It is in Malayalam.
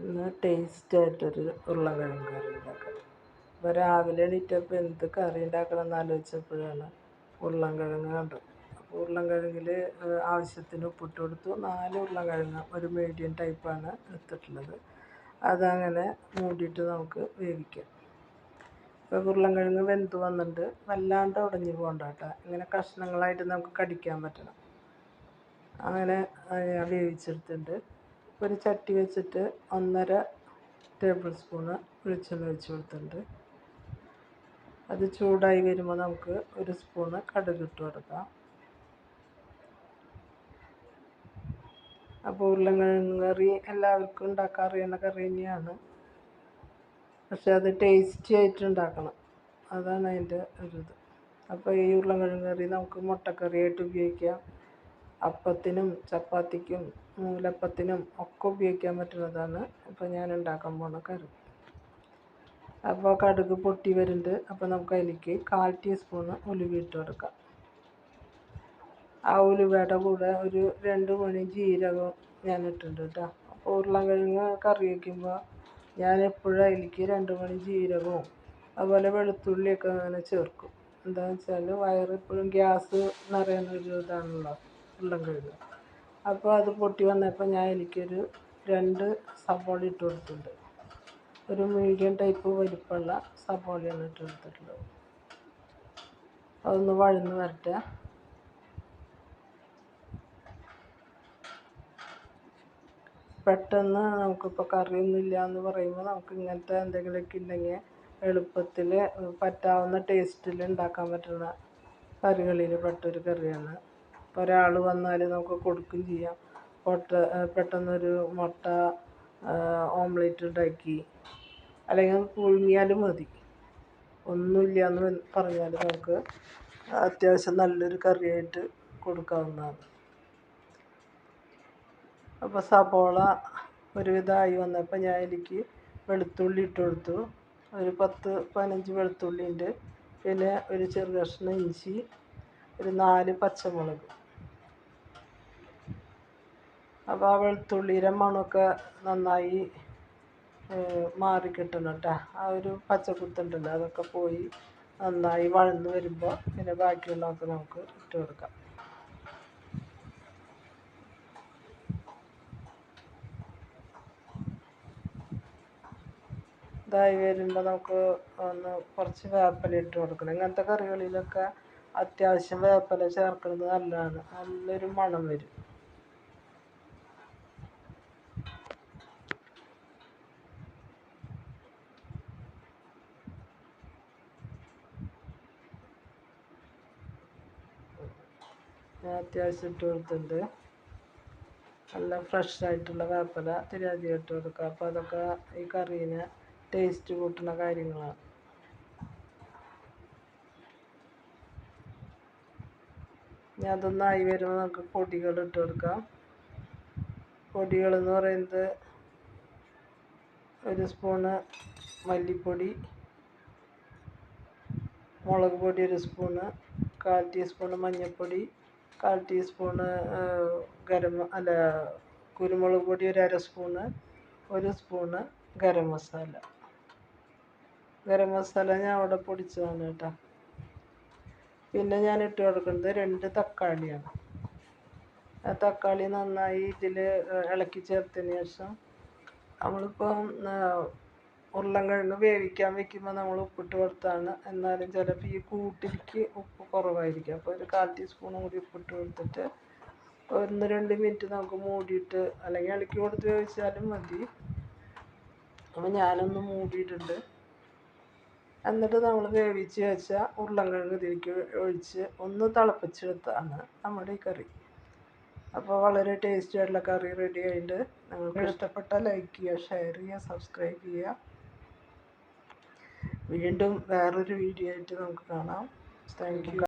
ഇന്ന് ടേസ്റ്റ് ആയിട്ടൊരു ഉരുളക്കിഴങ്ങ് കറി ഉണ്ടാക്കാം. അപ്പോൾ രാവിലെ എണീറ്റപ്പോൾ എന്ത് കറി ഉണ്ടാക്കണം എന്ന് ആലോചിച്ചപ്പോഴാണ് ഉരുളക്കിഴങ്ങ് കണ്ടത്. അപ്പോൾ ഉരുളക്കിഴങ്ങിൽ ആവശ്യത്തിന് ഉപ്പിട്ട് കൊടുത്തു. നാല് ഉരുളക്കിഴങ്ങ് ഒരു മീഡിയം ടൈപ്പാണ് എടുത്തിട്ടുള്ളത്. അതങ്ങനെ മൂടിയിട്ട് നമുക്ക് വേവിക്കാം. ഇപ്പോൾ ഉരുളക്കിഴങ്ങ് വെന്ത് വന്നിട്ട് വല്ലാണ്ട് ഉടഞ്ഞു പോകണ്ട കേട്ടോ. ഇങ്ങനെ കഷ്ണങ്ങളായിട്ട് നമുക്ക് കടിക്കാൻ പറ്റണം. അങ്ങനെ വേവിച്ചെടുത്തിട്ടുണ്ട് ഒരു ചട്ടി വെച്ചിട്ട് ഒന്നര ടേബിൾ സ്പൂണ് വെളിച്ചെണ്ണ ഒഴിച്ച് കൊടുത്തിട്ടുണ്ട്. അത് ചൂടായി വരുമ്പോൾ നമുക്ക് ഒരു സ്പൂണ് കടുക് ഇട്ട് കൊടുക്കാം. അപ്പോൾ ഉരുളക്കിഴങ്ങ് കറി എല്ലാവർക്കും ഉണ്ടാക്കാൻ അറിയുന്ന കറി തന്നെയാണ്. പക്ഷെ അത് ടേസ്റ്റി ആയിട്ട് ഉണ്ടാക്കണം. അതാണ് അതിന്റെ ഒരു ഇത്. അപ്പോൾ ഈ ഉരുളക്കിഴങ്ങ് കറി നമുക്ക് മുട്ടക്കറിയായിട്ട് ഉപയോഗിക്കാം. അപ്പത്തിനും ചപ്പാത്തിക്കും നൂലപ്പത്തിനും ഒക്കെ ഉപയോഗിക്കാൻ പറ്റുന്നതാണ്. അപ്പോൾ ഞാൻ ഉണ്ടാക്കാൻ പോണ കറി. അപ്പോൾ കടുക് പൊട്ടി വരുന്നുണ്ട്. അപ്പോൾ നമുക്ക് അതിലേക്ക് കാൽ ടീസ്പൂണ് ഉലുവ ഇട്ട് കൊടുക്കാം. ആ ഉലുവയുടെ കൂടെ ഒരു രണ്ട് മണി ജീരകം ഞാൻ ഇട്ടിട്ടുണ്ട് കേട്ടോ. അപ്പോൾ ഉരുളക്കിഴങ്ങ് കറി വയ്ക്കുമ്പോൾ ഞാൻ എപ്പോഴും അതിലേക്ക് രണ്ട് മണി ജീരകവും അതുപോലെ വെളുത്തുള്ളിയൊക്കെ അങ്ങനെ ചേർക്കും. എന്താണെന്ന് വെച്ചാൽ വയറ് എപ്പോഴും നിറയുന്ന ഒരു ഇതാണല്ലോ. ഉരുളക്കിഴങ്ങ് അപ്പോൾ അത് പൊട്ടി വന്നപ്പോൾ ഞാൻ എനിക്കൊരു രണ്ട് സബോള ഇട്ട് കൊടുത്തിട്ടുണ്ട്. ഒരു മീഡിയം ടൈപ്പ് വലിപ്പമുള്ള സവാളയാണ് ഇട്ട് കൊടുത്തിട്ടുള്ളത്. അതൊന്ന് വഴന്ന് വരട്ടെ. പെട്ടെന്ന് നമുക്കിപ്പോൾ കറിയൊന്നുമില്ല എന്ന് പറയുമ്പോൾ നമുക്ക് ഇങ്ങനത്തെ എന്തെങ്കിലുമൊക്കെ ഉണ്ടെങ്കിൽ എളുപ്പത്തിൽ പറ്റാവുന്ന ടേസ്റ്റിൽ ഉണ്ടാക്കാൻ പറ്റുന്ന കറികളിൽ പെട്ടൊരു കറിയാണ്. ഒരാൾ വന്നാൽ നമുക്ക് കൊടുക്കുകയും ചെയ്യാം. പൊട്ട പെട്ടെന്നൊരു മുട്ട ഓംലേറ്റ് ഉണ്ടാക്കി. അല്ലെങ്കിൽ പുഴുങ്ങിയാലും മതി. ഒന്നുമില്ല എന്ന് പറഞ്ഞാൽ നമുക്ക് അത്യാവശ്യം നല്ലൊരു കറിയായിട്ട് കൊടുക്കാവുന്നതാണ്. അപ്പോൾ സബോള ഒരുവിധമായി വന്നപ്പോൾ ഞാൻ എനിക്ക് വെളുത്തുള്ളി ഇട്ട് കൊടുത്തു. ഒരു പത്ത് പതിനഞ്ച് വെളുത്തുള്ളി ഉണ്ട്. പിന്നെ ഒരു ചെറു കഷ്ണം ഇഞ്ചി ഒരു നാല് പച്ചമുളക്. അപ്പോൾ ആ വെളുത്തുള്ളിയുടെ മണമൊക്കെ നന്നായി മാറി കിട്ടണം കേട്ടോ ആ ഒരു പച്ചക്കുത്തുണ്ടല്ലോ അതൊക്കെ പോയി നന്നായി വഴന്ന് വരുമ്പോൾ പിന്നെ ബാക്കിയുള്ളതൊക്കെ നമുക്ക് ഇട്ട് കൊടുക്കാം. ഇതായി വരുമ്പോൾ നമുക്ക് ഒന്ന് കുറച്ച് വേപ്പില ഇട്ട് കൊടുക്കണം. ഇങ്ങനത്തെ കറികളിലൊക്കെ അത്യാവശ്യം വേപ്പില ചേർക്കുന്നത് നല്ലതാണ്. നല്ലൊരു മണം വരും. അത്യാവശ്യം ഇട്ട് കൊടുത്തിട്ടുണ്ട്. നല്ല ഫ്രഷ് ആയിട്ടുള്ള വേപ്പില തിരി ഇട്ട് കൊടുക്കുക. അപ്പോൾ അതൊക്കെ ഈ കറീനെ ടേസ്റ്റ് കൂട്ടുന്ന കാര്യങ്ങളാണ്. ഇനി അതൊന്നായി വരുമ്പോൾ നമുക്ക് പൊടികൾ ഇട്ട് കൊടുക്കാം. പൊടികൾ എന്ന് പറയുന്നത് ഒരു സ്പൂണ് മല്ലിപ്പൊടി മുളക് പൊടി ഒരു സ്പൂണ് കാൽ ടീസ്പൂണ് മഞ്ഞൾപ്പൊടി കാൽ ടീസ്പൂണ് ഗരം അല്ല കുരുമുളക് പൊടി ഒരു അര സ്പൂണ് ഒരു സ്പൂണ് ഗരം മസാല. ഗരം മസാല ഞാൻ അവിടെ പൊടിച്ചതാണ് കേട്ടോ. പിന്നെ ഞാൻ ഇട്ട് കൊടുക്കുന്നത് രണ്ട് തക്കാളിയാണ്. ആ തക്കാളി നന്നായി ഇതിൽ ഇളക്കി ചേർത്തതിന് ശേഷം നമ്മളിപ്പം ഉരുളൻകിഴങ്ങ് വേവിക്കാൻ വെക്കുമ്പോൾ നമ്മൾ ഉപ്പിട്ട് കൊടുത്താണ്. എന്നാലും ചിലപ്പോൾ ഈ കൂട്ടിലേക്ക് ഉപ്പ് കുറവായിരിക്കും. അപ്പോൾ ഒരു കാൽ ടീസ്പൂണും കൂടി ഉപ്പിട്ട് കൊടുത്തിട്ട് ഒന്ന് രണ്ട് മിനിറ്റ് നമുക്ക് മൂടിയിട്ട് അല്ലെങ്കിൽ ഇളക്കി കൊടുത്ത് വേവിച്ചാലും മതി. അപ്പോൾ ഞാനൊന്ന് മൂടിയിട്ടുണ്ട്. എന്നിട്ട് നമ്മൾ വേവിച്ച് വെച്ച ഉരുളൻകിഴങ്ങ് ഇതിലേക്ക് ഒഴിച്ച് ഒന്ന് തിളപ്പിച്ചെടുത്താണ് നമ്മുടെ ഈ കറി. അപ്പോൾ വളരെ ടേസ്റ്റി ആയിട്ടുള്ള കറി റെഡി ആയിട്ട് നിങ്ങൾക്ക് ഇഷ്ടപ്പെട്ടാൽ ലൈക്ക് ചെയ്യുക ഷെയർ ചെയ്യുക സബ്സ്ക്രൈബ് ചെയ്യുക. വീണ്ടും വേറൊരു വീഡിയോ ആയിട്ട് നമുക്ക് കാണാം. Thank you